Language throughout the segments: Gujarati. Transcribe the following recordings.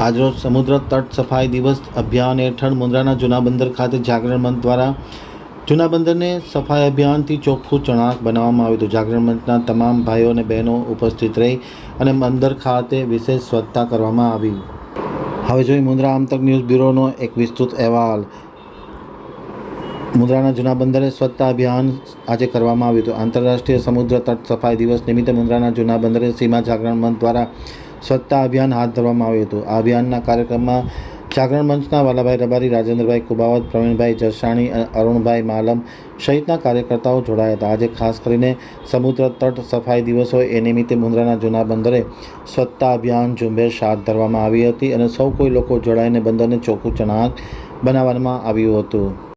આજરોજ સમુદ્ર તટ સફાઈ દિવસ અભિયાન હેઠળ મુન્દ્રાના જૂના બંદર ખાતે જાગરણ મંચ દ્વારા જૂના બંદરને સફાઈ અભિયાનથી ચોખ્ખું ચણાક બનાવવામાં આવ્યું હતું. જાગરણ મંચના તમામ ભાઈઓ અને બહેનો ઉપસ્થિત રહી અને બંદર ખાતે વિશેષ સ્વચ્છતા કરવામાં આવી. હવે જોઈ મુન્દ્રા આમતક ન્યૂઝ બ્યુરોનો એક વિસ્તૃત અહેવાલ. મુન્દ્રાના જૂના બંદરે સ્વચ્છતા અભિયાન આજે કરવામાં આવ્યું હતું. આંતરરાષ્ટ્રીય સમુદ્ર તટ સફાઈ દિવસ નિમિત્તે મુન્દ્રાના જૂના બંદરે સીમા જાગરણ મંચ દ્વારા સ્વચ્છતા અભિયાન હાથ ધરવામાં આવ્યું હતું. આ અભિયાનના કાર્યક્રમમાં જાગરણ મંચના વાલાભાઈ રબારી, રાજેન્દ્રભાઈ કુબાવત, પ્રવીણભાઈ જસાણી અરુણભાઈ માલમ સહિતના કાર્યકર્તાઓ જોડાયા હતા. આજે ખાસ કરીને સમુદ્ર તટ સફાઈ દિવસ હોય એ નિમિત્તે મુન્દ્રાના જૂના બંદરે સ્વચ્છતા અભિયાન ઝુંબેશ હાથ ધરવામાં આવી હતી અને સૌ કોઈ લોકો જોડાઈને બંદરને ચોખ્ખું ચણાક બનાવવામાં આવ્યું હતું.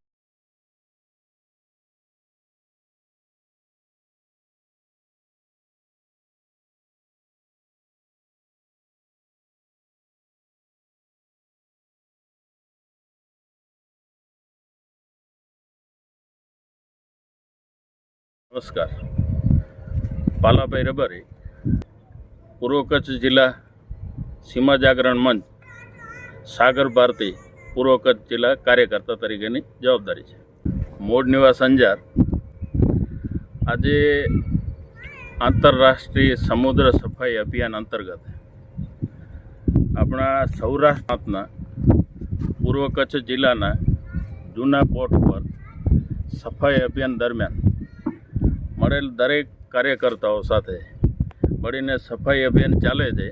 નમસ્કાર. પાલાભાઈ રબારી, પૂર્વ કચ્છ જિલ્લા સીમા જાગરણ મંચ, સાગર ભારતી, પૂર્વ કચ્છ જિલ્લા કાર્યકર્તા તરીકેની જવાબદારી છે. મોડ નિવાસ અંજાર, આજે આંતરરાષ્ટ્રીય સમુદ્ર સફાઈ અભિયાન અંતર્ગત આપણા સૌરાષ્ટ્રના પૂર્વ કચ્છ જિલ્લાના જૂના પોર્ટ પર સફાઈ અભિયાન દરમિયાન મળેલ દરેક કાર્યકર્તાઓ સાથે મળીને સફાઈ અભિયાન ચાલે છે.